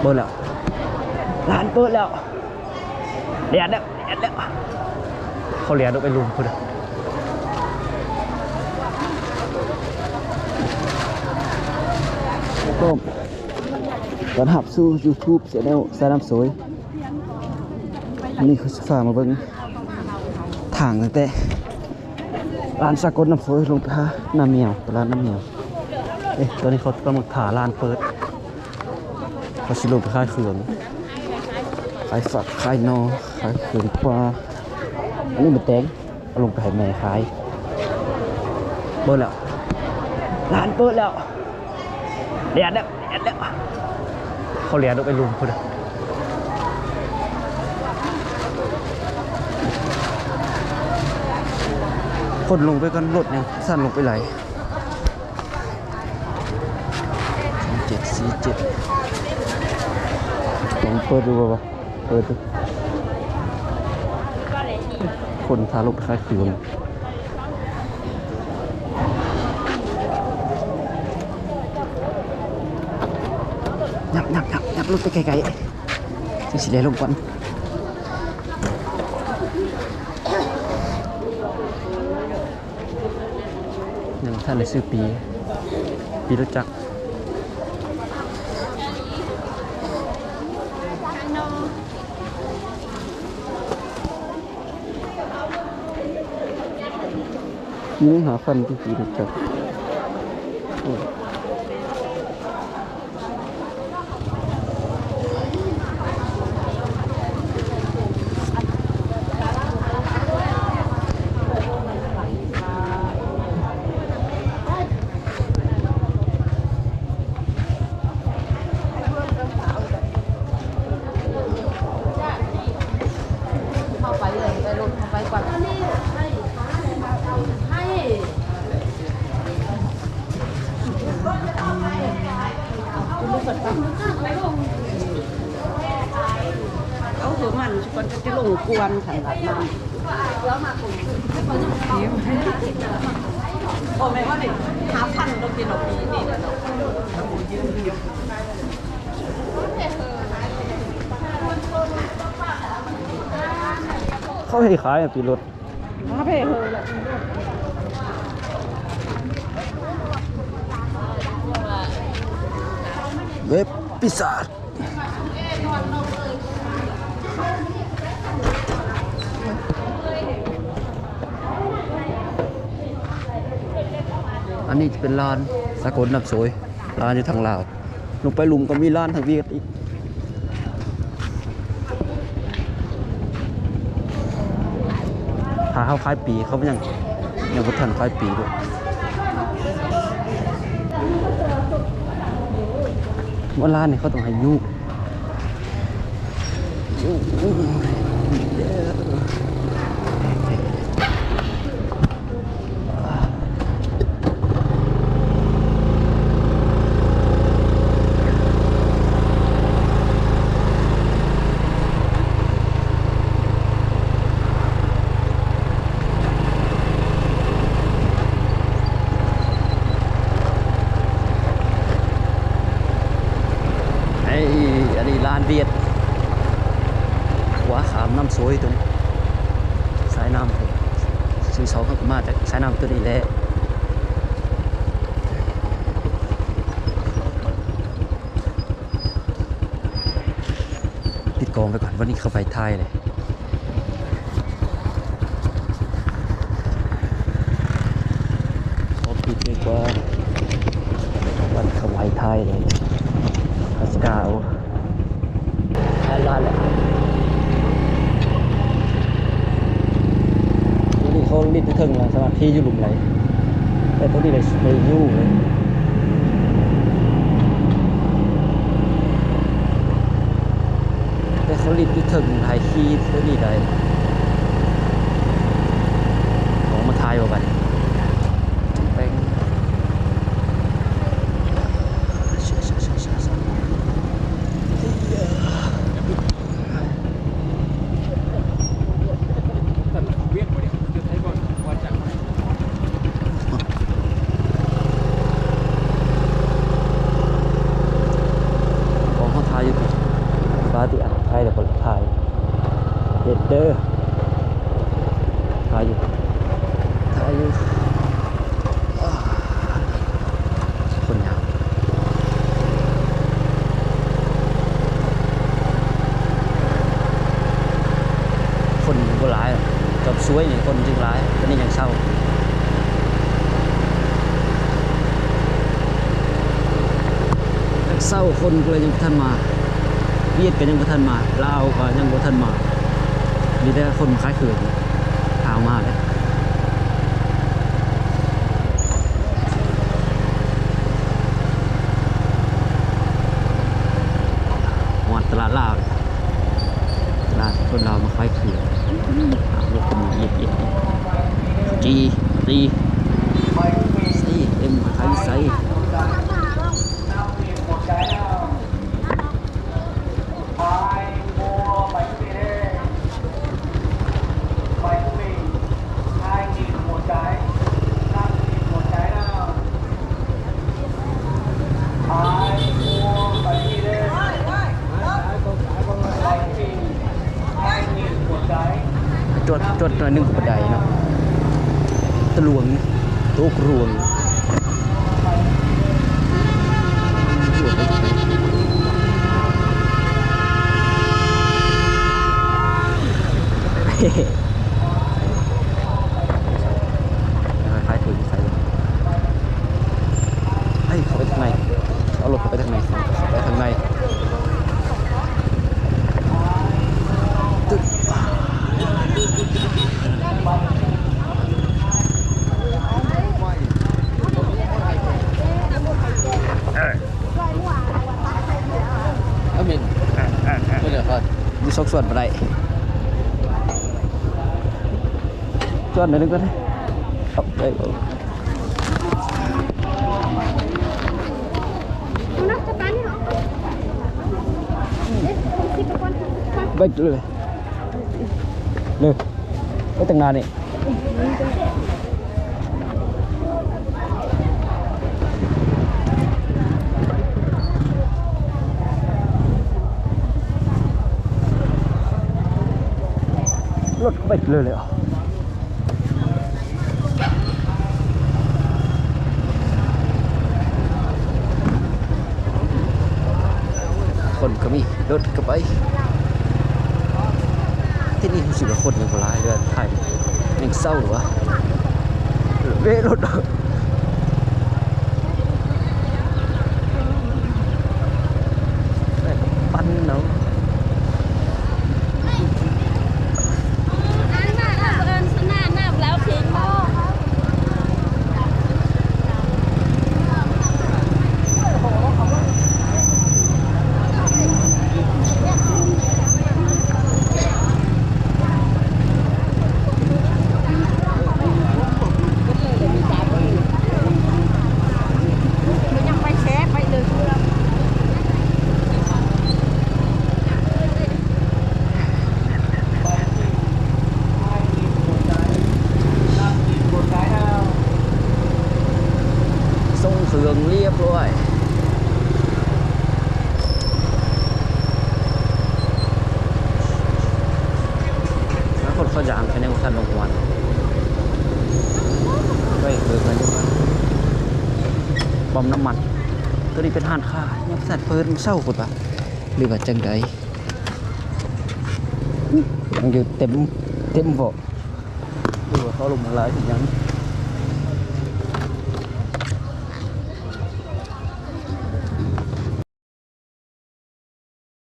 เปิดแล้ว ร้านเปิดแล้วเรียนแล้วเรียนแล้ว เขาเรียนเอาไปลุมพุ่นอะก็ตอนหับสู้ YouTube เสียแล้วสายน้ำสวยนนี้คือสฟ้ามาเบิ่งทางตั้งแต่ร้านสากลน้ำสวยลงไปหาน้ำเมียวไปร้านน้ำเมียว เอ๊ะตอนนี้เขากำลังถาร้านเปิดเขาสิลงไปขายเครื่องขายฝักขายนอขายเครื่องปลาอันนี้มันแตงเอาลงไปให้แม่ขายเปิดแล้วร้านเปิดแล้วเรียนแล้วเรียนแล้วเขาเรียนเอาไปลุมพุ่นอะคนลงไปกันรถเนี่ยสั่นลงไปไหลาย เจ็ด สี่เจ็ดลองเปิดดูป่าวะเปิดดูคนทารกคายคืนยับยับยับยับรถไปไกลๆจะสิเลยลงก่อนยังท่านได้ซื้อปี ปีรู้จัก นี่หาฟันที่ปีรู้จักโอ้เอาถือมันคนจะล งกวนขันหลับมันโอ้ไม่ว่าเนี่ยหาพันต้องกินเราปีนี่นะเนาะเขาให้ขายอะปีรถมาเพ่เฮอเลยเว็บปีศาจ นนี้จะเป็นร้านสากลน้ำสวยร้านอยู่ทางลาวลงไปลุมก็มีร้านทางเวียดอีกหาเขาคล้ายปีเขายังยังพุทธันคล้ายปีด้วยว่าร้านนี่เขาต้องให้ยุไอ้อันนี้ร้านเวียดหัวขามน้ำสวยตรงนี้สายน้ำผม ซื้อสองก็มาจากสายน้ำตัวนี้แหละปิดกองไปก่อนวันนี้เข้าไปท้ายเลยขอปิดดีกว่าวันเขาไว้ท้ายเลยพัสกาวแค่รอดแหละ ตัวนี้เขาลิดไปถึงแล้วสำหรับที่อยู่หลุมไหลแต่ตัวนี้เลยไม่ยู่เลยแต่เขาลิดไปถึงไทยขี้ตัวนี้ได้ของมาทายว่าบัดนี้แป้ง เเด้อถ่ายอยู่ถ่ายอยู่อ้าวคนยาวคนก็หลายอะจบสวยนี่คนจึงหลายตอนนี้ยังเศร้าเศร้าคนก็เลยยังบ่ทันมาเวียดก็ยังบ่ทันมาลาวก็ยังบ่ทันมา มีแต่คนคล้ายเขื่อนทาวมาเลยหอดตลาดลาวลยตลาดคนลาวมาขายเขื่อนหารถเป็นเย็ดเย็ดจีตีใส่เอ็มขายใส่ จดจดหน่อยหนึงบันไดเนาะตะลวงโต๊ะรวงเฮ้คล้ายๆถุยใส่เฮ้ยเข้าไปทางในเอารถเข้าไปทางในเข้าไปทางในตึ๊ด ก็เป็นไม่เหลือก่อน มีซอก ส่วนอะไรส่วนหนึ่งก็ได้ครับไปเอา Una katanya. Eh, si kapan? ไปเลยเลยไปตั้งนานนี่ รถก็ไปเลยเลยเหรอคนก็มีรถก็ไป ที่นี่รู้สึกว่าคนยังคนร้ายเรือไทยยังเศร้าหรือวะเว้รถแม่งปั้นเนาะ Anak lah beran senang nak belau ping mo. ยังไปแชร์ไปเลย ส่ง เครื่องเรียบร้อยแล้วคนเขายางแค่นี้ทันลงวันไปเบิกเงินดีกว่าบอมน้ำมันตัวนี้เป็นห้านค้ายังสัตว์เปิดมันเศร้ากดปะหรือว่าจังใดยังอยู่เต็มเต็มบ่หรือว่าเขาลงมาหลายถึงยัง